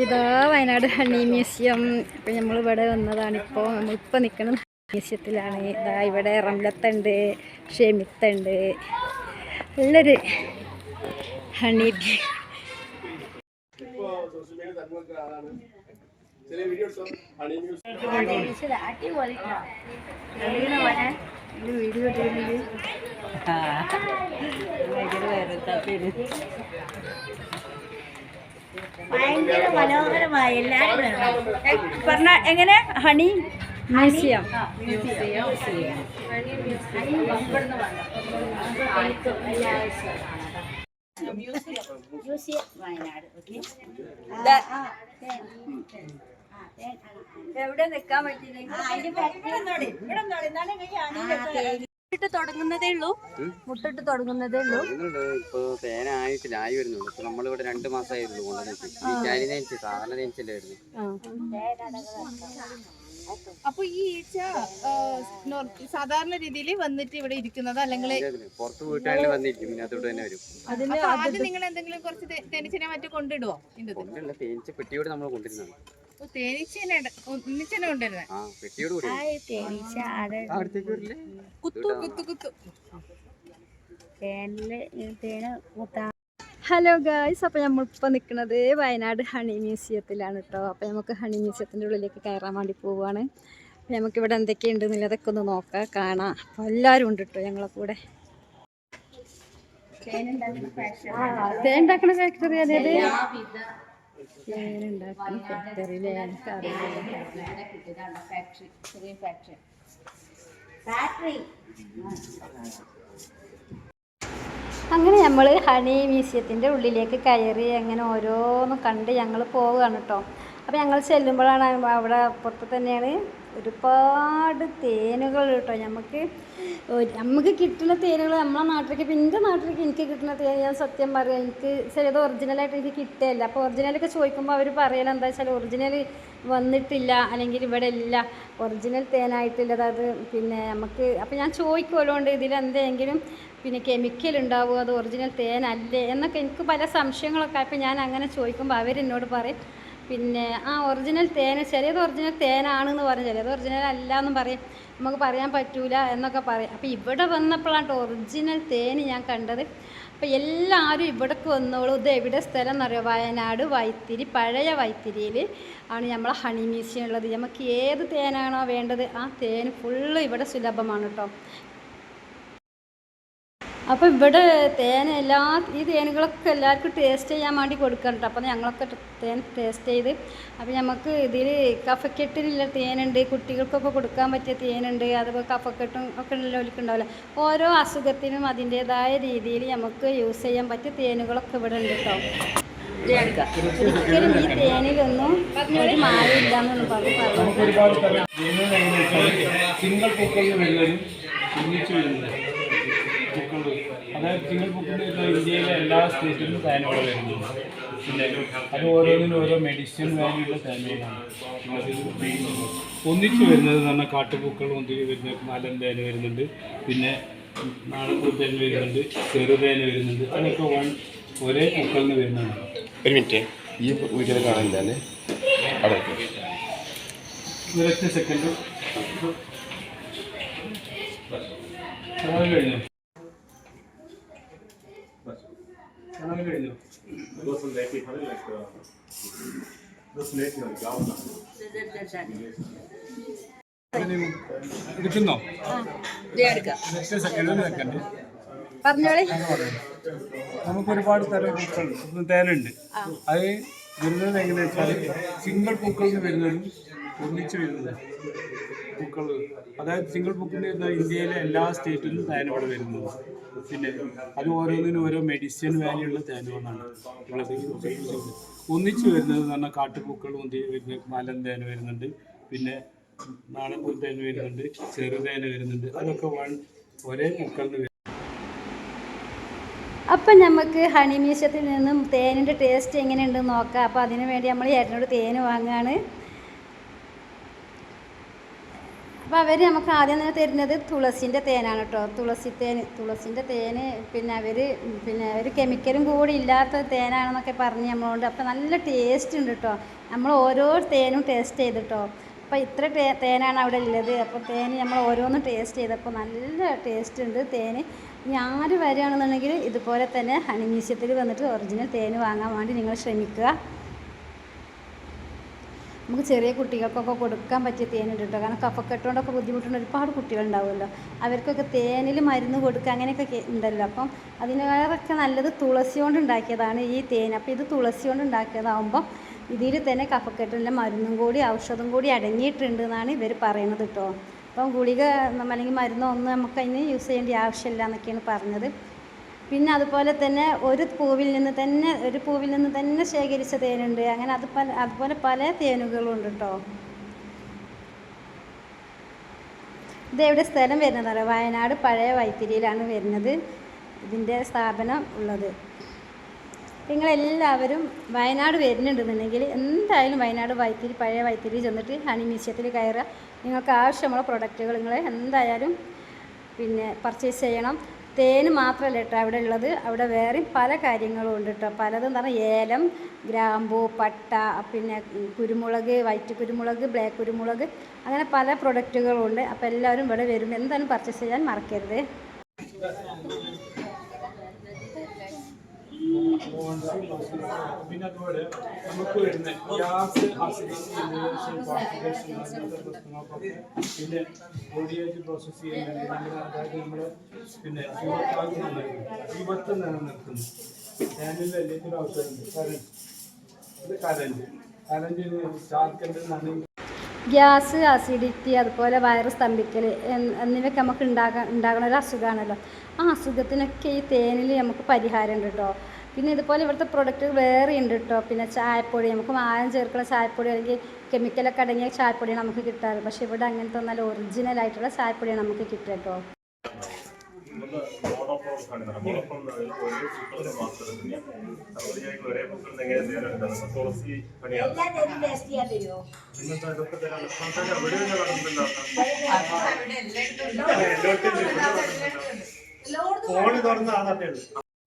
ഇതാ Wayanad honey museum. ഇപ്പം നമ്മൾ ഇവിടെ വന്നതാണിപ്പോൾ നമ്മളിപ്പോൾ നിൽക്കുന്നത് മ്യൂസിയത്തിലാണ്. ഇതാ ഇവിടെ റംലത്തുണ്ട് ഷെമിത്തുണ്ട് നല്ലൊരു ഹണി വീഡിയോ ഭയങ്കര മനോഹരമായ എല്ലാവരും പറഞ്ഞ എങ്ങനെ? ഹണി? മ്യൂസിയം. മ്യൂസിയം. വയനാട് എവിടെ നിൽക്കാൻ പറ്റിയില്ലെങ്കിൽ മുട്ടിട്ട് തുടങ്ങുന്നതേ ഉള്ളൂ. മുട്ടിട്ട് തുടങ്ങുന്നതേ ഉള്ളൂ. ഇപ്പൊ പേന ആയിട്ടില്ല ആയി വരുന്നുള്ളൂ ഇപ്പൊ നമ്മളിവിടെ രണ്ട് മാസമായിരുന്നു കൊണ്ടുവന്നിട്ട് സാധാരണ അപ്പൊ ഈ ഈച്ച സാധാരണ രീതിയിൽ വന്നിട്ട് ഇവിടെ ഇരിക്കുന്നത് അല്ലെങ്കിൽ പുറത്ത് വീട്ടുകാരിൽ വന്നിരിക്കും. തന്നെ വരും. അതിന് ആദ്യം നിങ്ങൾ എന്തെങ്കിലും കുറച്ച് തേനീച്ചനെ മറ്റു കൊണ്ടിടുവോ? തേനീച്ച പെട്ടിയോട് നമ്മൾ കൊണ്ടിരുന്നത് ഹലോ ഗായ്സ് അപ്പോൾ നമ്മളിപ്പോൾ നിൽക്കുന്നത് വയനാട് ഹണി മ്യൂസിയത്തിലാണ് കേട്ടോ അപ്പോൾ നമുക്ക് ഹണി മ്യൂസിയത്തിന്റെ ഉള്ളിലേക്ക് കയറാൻ വേണ്ടി പോവുകയാണ് നമുക്ക് ഇവിടെ എന്തൊക്കെയുണ്ട് അതൊക്കെ ഒന്ന് നോക്കാം കാണാം. അപ്പോൾ എല്ലാരും ഉണ്ട് കേട്ടോ ഞങ്ങളെ കൂടെ. തേൻ ഉണ്ടാക്കുന്ന ഫാക്ടറി അതായത് ഉണ്ടാക്കുന്ന ഫാക്ടറി എനിക്കറിയില്ല ഫാക്ടറി അങ്ങനെ നമ്മൾ ഹണി മ്യൂസിയത്തിന്റെ ഉള്ളിലേക്ക് കയറി അങ്ങനെ ഓരോന്ന് കണ്ട് ഞങ്ങൾ പോവുകയാണ് കേട്ടോ അപ്പോൾ ഞങ്ങൾ ചെല്ലുമ്പോഴാണ് അവിടെ പുറത്ത് തന്നെയാണ് ഒരുപാട് തേനുകൾ കേട്ടോ. നമുക്ക് നമുക്ക് കിട്ടുന്ന തേനുകൾ നമ്മളെ നാട്ടിലേക്ക് ഇപ്പം എന്റെ നാട്ടിലേക്ക് എനിക്ക് കിട്ടുന്ന തേൻ ഞാൻ സത്യം പറയാം എനിക്ക് ചിലത് ഒറിജിനലായിട്ട് എനിക്ക് കിട്ടുകയില്ല അപ്പോൾ ഒറിജിനലൊക്കെ ചോദിക്കുമ്പോൾ അവർ പറയല എന്താ വെച്ചാൽ ഒറിജിനൽ വന്നിട്ടില്ല അല്ലെങ്കിൽ ഇവിടെ ഇല്ല ഒറിജിനൽ തേനായിട്ടുള്ളത് അതായത് പിന്നെ നമുക്ക് അപ്പം ഞാൻ ചോദിക്കുമല്ലോ ഉണ്ട് ഇതിൽ എന്തെങ്കിലും പിന്നെ കെമിക്കൽ ഉണ്ടാവുമോ അത് ഒറിജിനൽ തേനല്ലേ? എന്നൊക്കെ എനിക്ക് പല സംശയങ്ങളൊക്കെ അപ്പം ഞാൻ അങ്ങനെ ചോദിക്കുമ്പോൾ അവരെന്നോട് പറയും പിന്നെ ആ ഒറിജിനൽ തേന ചിലത് ഒറിജിനൽ തേനാണെന്ന് പറയും. ചിലത് ഒറിജിനൽ അല്ല എന്നും പറയും. നമുക്ക് പറയാൻ പറ്റൂല എന്നൊക്കെ പറയും. അപ്പോൾ ഇവിടെ വന്നപ്പോഴാണ് ഒറിജിനൽ തേന് ഞാൻ കണ്ടത്. അപ്പോൾ എല്ലാവരും ഇവിടേക്ക് വന്നോളൂ. ഇത് എവിടെ സ്ഥലം എന്നറിയോ? വയനാട് വൈത്തിരി പഴയ വൈത്തിരിയിൽ ആണ് നമ്മളെ ഹണി മ്യൂസിയം ഉള്ളത്. നമുക്ക് ഏത് തേനാണോ വേണ്ടത് ആ തേൻ ഫുള്ള് ഇവിടെ സുലഭമാണ് കേട്ടോ അപ്പോൾ ഇവിടെ തേൻ എല്ലാ ഈ തേനുകളൊക്കെ എല്ലാവർക്കും ടേസ്റ്റ് ചെയ്യാൻ വേണ്ടി കൊടുക്കുന്നുണ്ട് അപ്പോൾ ഞങ്ങളൊക്കെ തേൻ ടേസ്റ്റ് ചെയ്ത് അപ്പോൾ നമുക്ക് ഇതിൽ കഫക്കെട്ടിനുള്ള തേനുണ്ട് കുട്ടികൾക്കൊക്കെ കൊടുക്കാൻ പറ്റിയ തേനുണ്ട് അതുപോലെ കഫക്കെട്ടും ഒക്കെ ഉള്ളവർക്കുണ്ടാവില്ല ഓരോ അസുഖത്തിനും അതിന്റേതായ രീതിയിൽ നമുക്ക് യൂസ് ചെയ്യാൻ പറ്റിയ തേനുകളൊക്കെ ഇവിടെ ഉണ്ട് കേട്ടോ ഒരിക്കലും ഈ തേനിലൊന്നും ഒരു മായമില്ല എന്നൊന്നും പറഞ്ഞു സിംഗിൾ പൂക്കൾ അതായത് സിംഗിൾ ബുക്കിന്റെ ഇപ്പോൾ ഇന്ത്യയിലെ എല്ലാ സ്റ്റേറ്റിലും തേനുകൾ വരുന്നുണ്ട്. പിന്നെ അത് ഓരോന്നിനും ഓരോ മെഡിസിൻ വാല്യൂടെ തേനുകളാണ് ഉള്ളത്. ഒന്നിച്ച് വരുന്നത് എന്ന് പറഞ്ഞാൽ കാട്ടുപൂക്കൾ ഒന്നിച്ച് വരുന്ന മലൻ തേന വരുന്നുണ്ട്. പിന്നെ നാടൻപൂ തേൻ വരുന്നുണ്ട് ചെറുതേന വരുന്നുണ്ട്. അതൊക്കെ വൺ ഒരേ പൂക്കളിൽ നിന്ന് വരുന്നുണ്ട് ഒരു മിനിറ്റ്. ഈ വീട്ടിൽ കാണില്ല അല്ലേ? അവിടെ വെക്ക്. ഒരൊറ്റ സെക്കൻഡ് സെക്കൻഡ് പറഞ്ഞോളി. നമുക്ക് ഒരുപാട് തരം പൂക്കൾ തേനുണ്ട്. അത് വരുന്നത് എങ്ങനെയാ വെച്ചാൽ സിംഗിൾ പൂക്കളിൽ നിന്ന് വരുന്നതും ഒന്നിച്ച് വരുന്നത്. പൂക്കൾ അതായത് സിംഗിൾ വരുന്ന ഇന്ത്യയിലെ എല്ലാ സ്റ്റേറ്റിലും ഇവിടെ വരുന്നത്. പിന്നെ അത് ഓരോന്നിനും ഓരോ മെഡിസിൻ വാല്യൂ ഉള്ള തേനോന്നാണ് ഉള്ളത് ഒന്നിച്ച് വരുന്നത് എന്ന് പറഞ്ഞാൽ കാട്ടുപൂക്കൾ ഒന്നി വരുന്ന മലൻ തേൻ വരുന്നുണ്ട്. പിന്നെ നാടൻപൂ തേൻ വരുന്നുണ്ട് ചെറുതേൻ വരുന്നുണ്ട്. അതൊക്കെ വൺ ഒരേ വരും. അപ്പം നമുക്ക് ഹണി നിന്നും തേനിന്റെ ടേസ്റ്റ് എങ്ങനെയുണ്ടെന്ന് നോക്കാം. അപ്പോൾ അതിനു വേണ്ടി നമ്മൾ ഏട്ടനോട് തേൻ വാങ്ങുകയാണ് അപ്പോൾ അവർ നമുക്ക് ആദ്യം തന്നെ തരുന്നത് തുളസിന്റെ തേനാണ് കേട്ടോ. തുളസി തേൻ തുളസിന്റെ തേന് പിന്നെ അവർ പിന്നെ ഒരു കെമിക്കലും കൂടി ഇല്ലാത്ത തേനാണെന്നൊക്കെ പറഞ്ഞ് നമ്മളോട് അപ്പോൾ നല്ല ടേസ്റ്റ് ഉണ്ട് കേട്ടോ. നമ്മൾ ഓരോ തേനും ടേസ്റ്റ് ചെയ്തിട്ടോ അപ്പോൾ ഇത്ര തേ തേനാണ് അവിടെ ഉള്ളത്. അപ്പോൾ തേന് നമ്മൾ ഓരോന്നും ടേസ്റ്റ് ചെയ്തപ്പോൾ നല്ല ടേസ്റ്റ് ഉണ്ട് തേന്. ആര് വരികയാണെന്നുണ്ടെങ്കിൽ ഇതുപോലെ തന്നെ ഹണി വന്നിട്ട് ഒറിജിനൽ തേന് വാങ്ങാൻ വേണ്ടി നിങ്ങൾ ശ്രമിക്കുക. നമുക്ക് ചെറിയ കുട്ടികൾക്കൊക്കെ കൊടുക്കാൻ പറ്റിയ തേനുണ്ട് കേട്ടോ. കാരണം കഫക്കെട്ടുകൊണ്ടൊക്കെ ബുദ്ധിമുട്ടുള്ള ഒരുപാട് കുട്ടികളുണ്ടാവുമല്ലോ. അവർക്കൊക്കെ തേനിൽ മരുന്ന് കൊടുക്കുക അങ്ങനെയൊക്കെ ഉണ്ടല്ലോ. അപ്പം അതിനേറെയൊക്കെ നല്ലത് തുളസി കൊണ്ട് ഉണ്ടാക്കിയതാണ് ഈ തേൻ. അപ്പോൾ ഇത് തുളസി കൊണ്ട് ഉണ്ടാക്കിയതാകുമ്പം ഇതിൽ തന്നെ കഫക്കെട്ടിന്റെ മരുന്നും കൂടി ഔഷധം കൂടി അടങ്ങിയിട്ടുണ്ട് എന്നാണ് ഇവർ പറയുന്നത് കേട്ടോ. അപ്പം ഗുളിക അല്ലെങ്കിൽ മരുന്നോ ഒന്നും നമുക്ക് അതിന് യൂസ് ചെയ്യേണ്ട ആവശ്യമില്ല എന്നൊക്കെയാണ് പറഞ്ഞത്. പിന്നെ അതുപോലെ തന്നെ ഒരു പൂവിൽ നിന്ന് തന്നെ ഒരു പൂവിൽ നിന്ന് തന്നെ ശേഖരിച്ച തേനുണ്ട്. അങ്ങനെ അത് പല അതുപോലെ പല തേനുകളും ഉണ്ട് കേട്ടോ ഇത് എവിടെ സ്ഥലം വരുന്നതാണ് വയനാട് പഴയ വൈത്തിരിയിലാണ് വരുന്നത്. ഇതിന്റെ സ്ഥാപനം ഉള്ളത്. നിങ്ങളെല്ലാവരും വയനാട് വരുന്നുണ്ടെന്നുണ്ടെങ്കിൽ എന്തായാലും വയനാട് വൈത്തിരി പഴയ വൈത്തിരി ചെന്നിട്ട് ഹണി മ്യൂസിയത്തിൽ കയറുക. നിങ്ങൾക്ക് ആവശ്യമുള്ള പ്രൊഡക്റ്റുകൾ നിങ്ങൾ എന്തായാലും പിന്നെ പർച്ചേസ് ചെയ്യണം. തേന് മാത്രമല്ല കേട്ടോ അവിടെ ഉള്ളത്. അവിടെ വേറെയും പല കാര്യങ്ങളും ഉണ്ട് കേട്ടോ. പലതെന്ന് പറഞ്ഞാൽ ഏലം ഗ്രാമ്പൂ പട്ട പിന്നെ കുരുമുളക് വൈറ്റ് കുരുമുളക് ബ്ലാക്ക് കുരുമുളക് അങ്ങനെ പല പ്രൊഡക്റ്റുകളും ഉണ്ട്. അപ്പോൾ എല്ലാവരും ഇവിടെ വരുമ്പോൾ എന്തായാലും പർച്ചേസ് ചെയ്യാൻ മറക്കരുത്. പിന്നെ അതുപോലെ നമുക്ക് വരുന്ന ഗ്യാസ് അസിഡിറ്റി കോൺസ്റ്റിപ്പേഷൻ അങ്ങനത്തെ പ്രശ്നങ്ങൾക്കൊക്കെ പിന്നെ നമ്മുടെ അതായത് നമ്മുടെ പിന്നെ യുവത്വം നിലനിർത്തുന്നു ഫാനിൽ എല്ലാത്തിനും ആവശ്യമുണ്ട് കറണ്ട് ഇത് കറണ്ടിന് ചാർക്കണ്ടെന്നാണ് ഗ്യാസ് അസിഡിറ്റി അതുപോലെ വയറ് സ്തംഭിക്കൽ എന്ന് എന്നിവയൊക്കെ നമുക്ക് ഉണ്ടാകാൻ ഉണ്ടാകുന്ന ഒരു അസുഖമാണല്ലോ ആ അസുഖത്തിനൊക്കെ ഈ തേനിൽ നമുക്ക് പരിഹാരം ഉണ്ട് കേട്ടോ പിന്നെ ഇതുപോലെ ഇവിടുത്തെ പ്രൊഡക്റ്റ് വേറെ ഉണ്ട് കേട്ടോ പിന്നെ ചായപ്പൊടി നമുക്ക് മായം ചേർക്കുന്ന ചായപ്പൊടി അല്ലെങ്കിൽ കെമിക്കലൊക്കെ അടങ്ങിയ ചായപ്പൊടി നമുക്ക് കിട്ടാറ്. പക്ഷെ ഇവിടെ അങ്ങനത്തെ നല്ല ഒറിജിനൽ ആയിട്ടുള്ള ചായപ്പൊടിയാണ് നമുക്ക് കിട്ടുക കേട്ടോ തുളസി തുറന്നാണ് എല്ലാ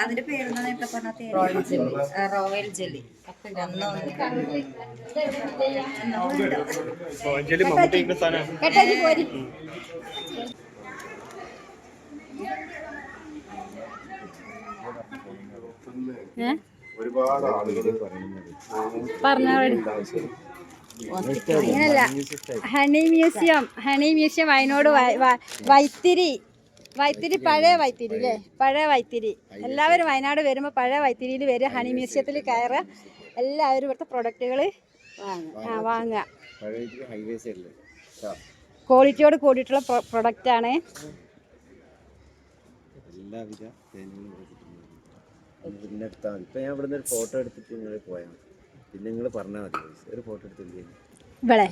അതിന്റെ പേരെന്താ നേരത്തെ പറഞ്ഞ റോയൽ ജെല്ലി റോയൽ ജെല്ലി കേട്ടോ പോരി. ഏ ഒരുപാട് ആളുകൾ അങ്ങനല്ല. Honey museum honey museum Wayanad Vythiri Vythiri പഴയ വൈത്തിരി അല്ലേ? പഴയ വൈത്തിരി. എല്ലാവരും വയനാട് വരുമ്പോൾ പഴയ വൈത്തിരിയിൽ വരിക ഹണി മ്യൂസിയത്തിൽ കയറുക. എല്ലാവരും ഇവിടുത്തെ പ്രൊഡക്റ്റുകൾ വാങ്ങുക. ക്വാളിറ്റിയോട് കൂടിയിട്ടുള്ള പ്രൊഡക്റ്റാണ് എല്ലാവിധ പിന്നെ എടുത്താൽ മതി. ഇപ്പം ഞാൻ ഇവിടുന്ന് ഒരു ഫോട്ടോ എടുത്തിട്ട് നിങ്ങൾ പോയാൽ മതി. പിന്നെ നിങ്ങൾ പറഞ്ഞാൽ മതി. ഒരു ഫോട്ടോ എടുത്തില്ലേ ഇവിടെ